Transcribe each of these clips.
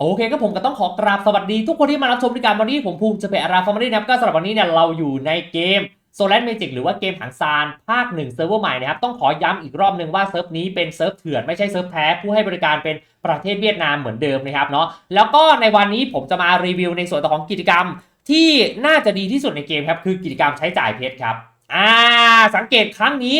โอเคก็ผมก็ต้องขอกราบสวัสดีทุกคนที่มารับชมในการวันนี้ผมภูมิจะเป็นอาราฟอร์มารีนะครับก็สำหรับวันนี้เนี่ยเราอยู่ในเกมโซล a น m มจิกหรือว่าเกมหางซานภาคหนึ่งเซิร์ฟเวอร์ใหม่นะครับต้องขอย้ำอีกรอบหนึ่งว่าเซิร์ฟนี้เป็นเซิร์ฟเถื่อนไม่ใช่เซิร์ฟแท้ผู้ให้บริการเป็นประเทศเวียดนามเหมือนเดิมนะครับเนาะแล้วก็ในวันนี้ผมจะมารีวิวในส่วนของกิจกรรม ที่น่าจะดีที่สุดในเกมครับคือกิจกรรมใช้จ่ายเพชรครับอ่าสังเกตครั้งนี้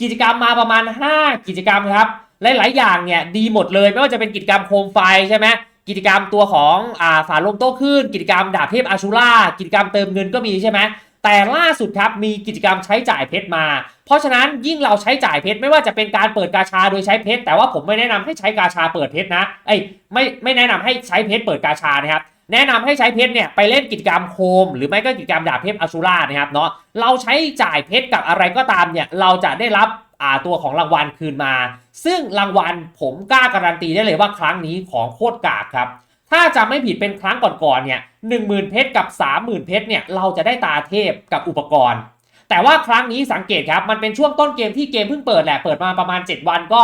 กิจกรรมมาประมาณ 5 กิจกรรมครับหลายๆอย่างเนี่ยดีหมดเลยไม่ว่าจะเป็นกิจกรรมโคมไฟใช่ไหม กิจกรรมตัวของอ่าฝาลงโต้คลื่นกิจกรรมดาบเทพอาชูล่ากิจกรรมเติมเงินก็มีใช่ไหมแต่ล่าสุดครับมีกิจกรรมใช้จ่ายเพชรมา เพราะฉะนั้นยิ่งเราใช้จ่ายเพชรไม่ว่าจะเป็นการเปิดกาชาโดยใช้เพชรแต่ว่าผมไม่แนะนำให้ใช้กาชาเปิดเพชรนะเอ้ไม่ไม่แนะนำให้ใช้เพชรเปิดกาชานะครับแนะนำให้ใช้เพชรเนี่ยไปเล่นกิจกรรมโคม หรือไม่ก็กิจกรรมดาบเทพอชูรานะครับเนาะเราใช้จ่ายเพชรกับอะไรก็ตามเนี่ยเราจะได้รับ ตัวของรางวัลคืนมา ซึ่งรางวัลผมกล้าการันตีได้เลยว่าครั้งนี้ของโคตรกากครับ ถ้าจะไม่ผิดเป็นครั้งก่อนๆเนี่ยหนึ่งหมื่นเพชรกับสามหมื่นเพชรเนี่ยเราจะได้ตาเทพกับอุปกรณ์ แต่ว่าครั้งนี้สังเกตครับมันเป็นช่วงต้นเกมที่เกมเพิ่งเปิดแหละเปิดมาประมาณ 7 วันก็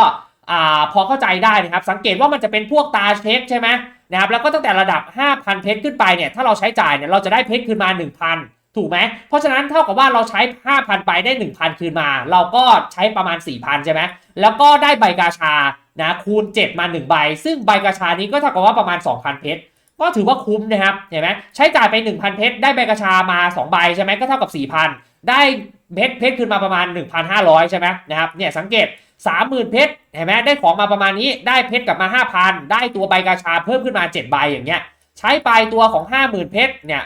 อ่าพอเข้าใจได้นะครับ สังเกตว่ามันจะเป็นพวกตาเช็คใช่ไหมนะครับแล้วก็ตั้งแต่ระดับ 5,000 เพชรขึ้นไปเนี่ยถ้าเราใช้จ่ายเนี่ยเราจะได้เพชรคืนมา 1,000 ถูกไหมเพราะฉะนั้นเท่ากับว่าเราใช้ 5,000 ไปได้ 1,000 คืนมา เราก็ใช้ประมาณ 4,000 ใช่ไหมแล้วก็ได้ใบกาชานะคูณ 7 มา 1 ใบ ซึ่งใบกาชานี้ก็เท่ากับว่าประมาณ 2,000 เพชรก็ถือว่าคุ้มนะครับเห็นไหมใช้จ่ายไป 1,000 เพชรได้ใบกระชามา 2 ใบใช่ไหมก็เท่ากับ 4,000 ได้เพชรเพชรคืนมาประมาณ 1,500 ใช่ไหมนะครับเนี่ยสังเกต 30,000 เพชรเห็นไหมได้ของมาประมาณนี้ได้เพชรกลับมา 5,000 ได้ตัวใบกระชาเพิ่มขึ้นมา 7 ใบอย่างเงี้ยใช้ไปตัวของ 50,000 เพชรเนี่ย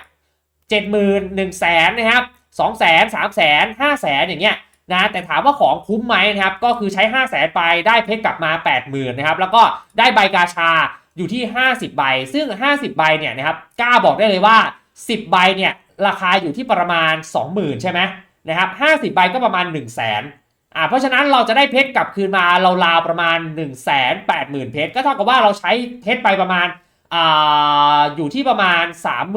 70,000 1แสนนะครับ2แสน3แสน5แสนอย่างเงี้ยนะแต่ถามว่าของคุ้มไหมนะครับ ก็คือใช้ 5 0 0แสนไปได้เพชรกลับมา 80,000นะครับ แล้วก็ได้ใบกาชาอยู่ที่ 50 ใบ ซึ่ง 50 ใบเนี่ยนะครับกล้าบอกได้เลยว่า 10 ใบเนี่ยราคาอยู่ที่ประมาณ 20,000 ใช่ไหมนะครับ50 ใบก็ประมาณ 1 0 0 0 0แสนอ่าเพราะฉะนั้นเราจะได้เพชรกลับคืนมาเราราวประมาณ 1 8 0 0 0 0 เพชรก็เท่ากับว่าเราใช้เพชรไปประมาณอ่าอยู่ที่ประมาณ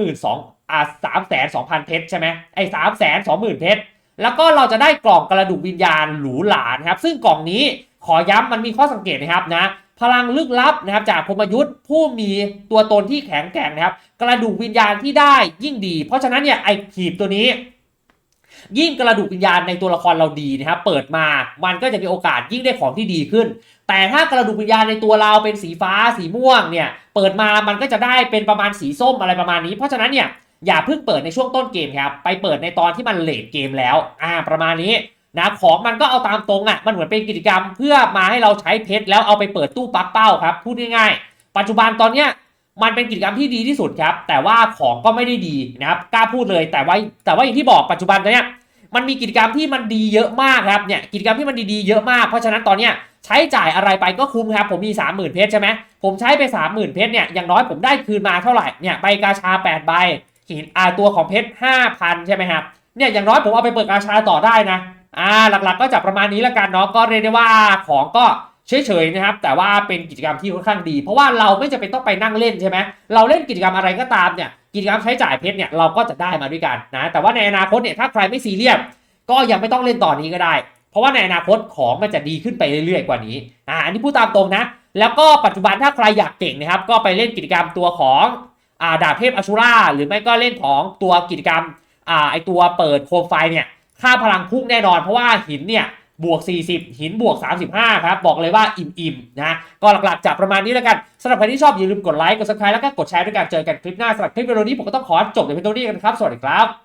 32,000 อ่า3 2 0 0 0เพชรใช่ไหมไอ้3 2 0 0 0 0เพชรแล้วก็เราจะได้กล่องกระดูกวิญญาณหรูหรานครับ ซึ่งกล่องนี้ขอย้ำมันมีข้อสังเกตนะครับนะพลังลึกลับนะครับจากพมยุทธ์ผู้มีตัวตนที่แข็งแกร่งนะครับ กระดูกวิญญาณที่ได้ยิ่งดี เพราะฉะนั้นเนี่ยไอ้ขีบตัวนี้ ยิ่งกระดูกวิญญาณในตัวละครเราดีนะครับเปิดมามันก็จะมีโอกาสยิ่งได้ของที่ดีขึ้น แต่ถ้ากระดูกวิญญาณในตัวเราเป็นสีฟ้าสีม่วงเนี่ย เปิดมามันก็จะได้เป็นประมาณสีส้มอะไรประมาณนี้ เพราะฉะนั้นเนี่ย อย่าเพิ่งเปิดในช่วงต้นเกมครับ ไปเปิดในตอนที่มันเลทเกมแล้ว อ่า ประมาณนี้นะของมันก็เอาตามตรงอะ มันเหมือนเป็นกิจกรรมเพื่อมาให้เราใช้เพชรแล้วเอาไปเปิดตู้ปลั๊กเป้าครับ พูดง่ายๆ ปัจจุบันตอนเนี้ยมันเป็นกิจกรรมที่ดีที่สุดครับ แต่ว่าของก็ไม่ได้ดีนะครับ กล้าพูดเลย แต่ว่าแต่ว่าอย่างที่บอกปัจจุบันตอนเนี้ยมันมีกิจกรรมที่มันดีเยอะมากครับ เนี่ย กิจกรรมที่มันดีๆเยอะมาก เพราะฉะนั้นตอนเนี้ยใช้จ่ายอะไรไปก็คุ้มครับ ผมมี 30,000 เพชรใช่ไหมผมใช้ไป 30,000 เพชรเนี่ย อย่างน้อยผมได้คืนมาเท่าไหร่ เนี่ย ใบกาชา8ใบ หินอ่าตัวของเพชร5,000ใช่ไหมครับเนี่ยอย่างน้อยผมเอาไปเปิดกาชาต่อได้นะอ่าหลักๆก็จะประมาณนี้ละกันเนาะก็เรียกได้ว่าของก็เฉยๆนะครับ แต่ว่าเป็นกิจกรรมที่ค่อนข้างดี เพราะว่าเราไม่จำเป็นต้องไปนั่งเล่นใช่ไหมเราเล่นกิจกรรมอะไรก็ตามเนี่ยกิจกรรมใช้จ่ายเพชรเนี่ยเราก็จะได้มาด้วยกันนะแต่ว่าในอนาคตเนี่ยถ้าใครไม่ซีเรียสก็ยังไม่ต้องเล่นตอนนี้ก็ได้ เพราะว่าในอนาคตของมันจะดีขึ้นไปเรื่อยๆกว่านี้อ่าอันนี้พูดตามตรงนะ แล้วก็ปัจจุบันถ้าใครอยากเก่งนะครับ ก็ไปเล่นกิจกรรมตัวของ ดาบเทพอชูราหรือไม่ก็เล่นของตัวกิจกรรมอ่าไอตัวเปิดโคมไฟเนี่ยค่าพลังพุ่งแน่นอนเพราะว่าหินเนี่ยบวก 40 หินบวก 35 ครับ บอกเลยว่าอิ่มๆนะก็หลักๆจะประมาณนี้แล้วกันสำหรับใครที่ชอบอย่าลืมกดไลค์กด subscribe แล้วก็กดแชร์ด้วยกันเจอกันคลิปหน้าสำหรับคลิปวิดีโอนี้ผมก็ต้องขอจบในเพียงเท่านี้กันครับ สวัสดีครับ